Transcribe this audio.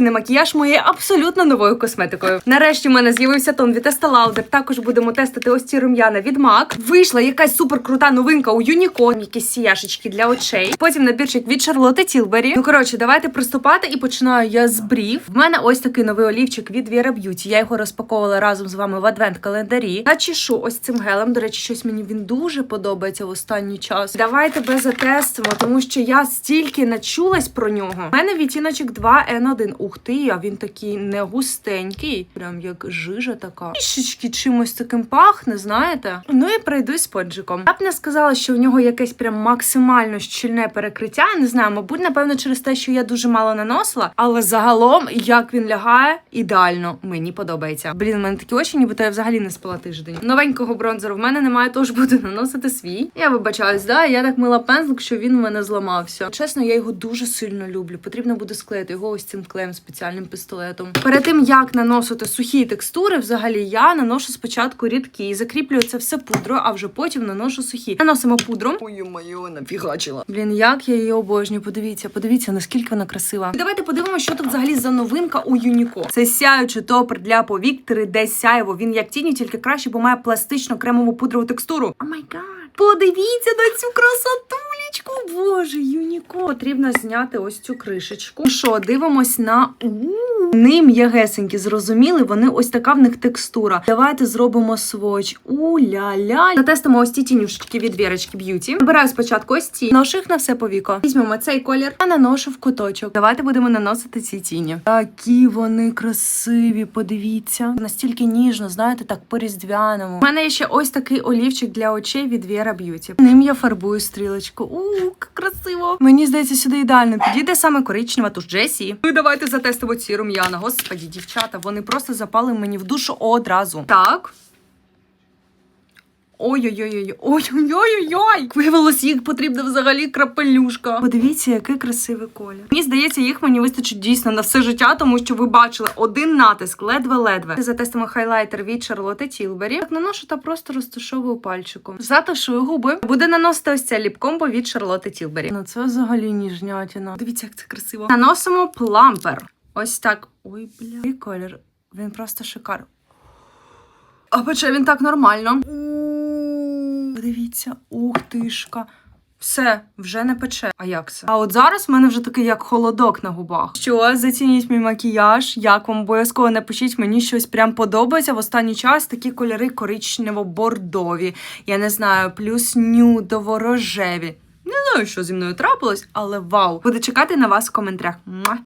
повноцінний макіяж моєю абсолютно новою косметикою. Нарешті в мене з'явився тон від Estee Lauder. Також будемо тестити ось ці рум'яна від MAC. Вийшла якась супер крута новинка у Unicorn, якісь сіяшечки для очей. Потім набірчик від Charlotte Tilbury. Ну коротше, давайте приступати і починаю я з брів. В мене ось такий новий олівчик від Vera Beauty. Я його розпаковувала разом з вами в адвент-календарі. Начішу ось цим гелем. До речі, щось мені він дуже подобається в останній час. Давайте без затестимо, тому що я стільки начулась про нього. У мене відтіночок 2N1. Ух а він такий не густенький, прям як жижа така. Трішечки чимось таким пахне, знаєте? Ну і пройдусь спонжиком. Я б не сказала, що в нього якесь прям максимально щільне перекриття. Не знаю, мабуть, напевно, через те, що я дуже мало наносила, але загалом, як він лягає, ідеально мені подобається. Блін, у мене такі очі, ніби я взагалі не спала тиждень. Новенького бронзеру в мене немає, тож буду наносити свій. Я вибачаюсь, да, я так мила пензлик, що він у мене зламався. Чесно, я його дуже сильно люблю. Потрібно буде склеїти його ось цим клеєм спеціальним пистолетом. Перед тим як наносити сухі текстури, взагалі я наношу спочатку рідкі і закріплюю це все пудрою, а вже потім наношу сухі. Наносимо пудру. Ой, моє нафігачила. Блін, як я її обожнюю. Подивіться, подивіться, наскільки вона красива. Давайте подивимося, що тут взагалі за новинка у Юніко. Це сяючий топер для повік 3D сяєво. Він як тіні, тільки краще, бо має пластично кремову пудрову текстуру. О май гад! Подивіться на цю красотулечку. Потрібно зняти ось цю кришечку. Що, дивимось на У. Ним ягесенькі, зрозуміли, вони ось така в них текстура. Давайте зробимо своч. У-ля-ля. Затестимо ось ці тінюшечки від Вірочки Б'юті. Вибираю спочатку ось ці. Ношу їх на все повіко. Візьмемо цей колір та наношу в куточок. Давайте будемо наносити ці тіні. Такі вони красиві, подивіться. Настільки ніжно, знаєте, так по-різдвяному. У мене є ще ось такий олівчик для очей від Vera Beauty. Ним я фарбую стрілочку. У, красиво. Мені здається, сюди ідеально підійде саме коричнева туш Джесі. Ну і давайте затестимо ці рум'яна. Господі, дівчата, вони просто запали мені в душу одразу. Так. Ой-ой-ой, ой-ой-ой-ой! Виявилось, їх потрібна взагалі крапелюшка. Подивіться, який красивий колір. Мені здається, їх мені вистачить дійсно на все життя, тому що ви бачили один натиск, ледве-ледве. Затестимо хайлайтер від Charlotte Tilbury. Так наношу та просто розташовую пальчиком. Затушую губи. Буде наносити ось це ліпкомбо від Charlotte Tilbury. Ну це взагалі ніжнятіна. Дивіться, як це красиво. Наносимо плампер. Ось так. Ой, бля. Який колір. Він просто шикар. А пече він так нормально. Подивіться, ух тишка. Все, вже не пече. А як це? А от зараз в мене вже такий як холодок на губах. Що, зацініть мій макіяж. Як вам обов'язково напишіть, мені щось прям подобається. В останній час такі кольори коричнево-бордові. Я не знаю, плюс нюдово-рожеві. Не знаю, що зі мною трапилось, але вау! Буду чекати на вас в коментарях.